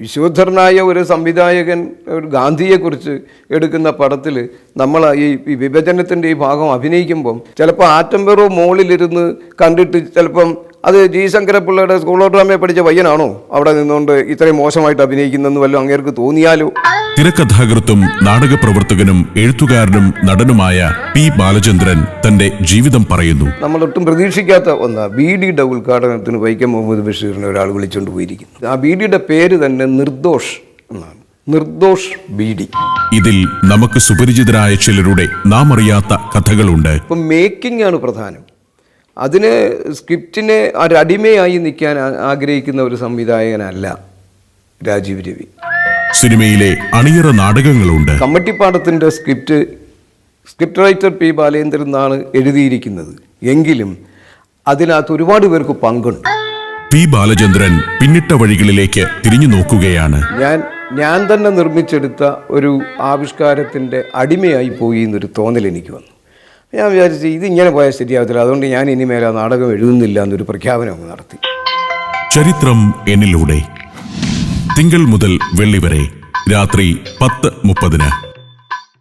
വിശുദ്ധരനായ ഒരു സംവിധായകൻ ഒരു ഗാന്ധിയെക്കുറിച്ച് എടുക്കുന്ന പടത്തിൽ നമ്മൾ ഈ വിഭജനത്തിന്റെ ഈ ഭാഗം അഭിനയിക്കുമ്പം ചിലപ്പോൾ ആറ്റംബെറോ മോളിലിരുന്ന് കണ്ടിട്ട് ചിലപ്പം അത് ജി ശങ്കരപ്പിള്ളയുടെ സ്കൂൾ ഓഫ് ഡ്രാമയെ പഠിച്ച പയ്യനാണോ അവിടെ നിന്നുകൊണ്ട് ഇത്രയും മോശമായിട്ട് അഭിനയിക്കുന്നെന്ന് വല്ല അങ്ങേർക്ക് തോന്നിയാലോ? തിരക്കഥാകൃത്തും നാടകപ്രവർത്തകനും എഴുത്തുകാരനും നടനുമായ പി ബാലചന്ദ്രൻ തന്റെ ജീവിതം പറയുന്നു. നമ്മൾ ഒട്ടും പ്രതീക്ഷിക്കാത്ത ഒന്നാ ബി ഡിയുടെ ഉദ്ഘാടനത്തിന് വൈക്കം മുഹമ്മദ് ബഷീറിനെ ഒരാൾ വിളിച്ചുകൊണ്ട് പോയിരിക്കുന്നു. ആ ബി ഡിയുടെ പേര് തന്നെ നിർദോഷ് എന്നാണ്. Nirdosh B D. ഇതിൽ നമുക്ക് സുപരിചിതരായ ചിലരുടെ നാം അറിയാത്ത കഥകളുണ്ട്. ഇപ്പം മേക്കിംഗ് ആണ് പ്രധാനം. അതിന് സ്ക്രിപ്റ്റിനെ ഒരടിമയായി നിൽക്കാൻ ആഗ്രഹിക്കുന്ന ഒരു സംവിധായകനല്ല രാജീവ് രവി. സിനിമയിലെ അണിയറ നാടകങ്ങളുണ്ട്. കമ്മട്ടിപ്പാടത്തിന്റെ script script writer P Balendran എന്നാണ് എഴുതിയിരിക്കുന്നത്. എങ്കിലും അതിനകത്ത് ഒരുപാട് പേർക്ക് പങ്കുണ്ട്. പി ബാലചന്ദ്രൻ പിന്നിട്ട വഴികളിലേക്ക് തിരിഞ്ഞു നോക്കുകയാണ്. ഞാൻ ഞാൻ തന്നെ നിർമ്മിച്ചെടുത്ത ഒരു ആവിഷ്കാരത്തിന്റെ അടിമയായി പോയി എന്നൊരു തോന്നൽ എനിക്ക് വന്നു. ഞാൻ വിചാരിച്ചു ഇതിങ്ങനെ പോയാൽ ശരിയാവത്തില്ല. അതുകൊണ്ട് ഞാൻ ഇനിമേൽ ആ നാടകം എഴുതുന്നില്ല എന്നൊരു പ്രഖ്യാപനം അങ്ങ് നടത്തി. ചരിത്രം എന്നിലൂടെ. തിങ്കൾ മുതൽ വെള്ളി വരെ രാത്രി പത്ത് മുപ്പതിന്.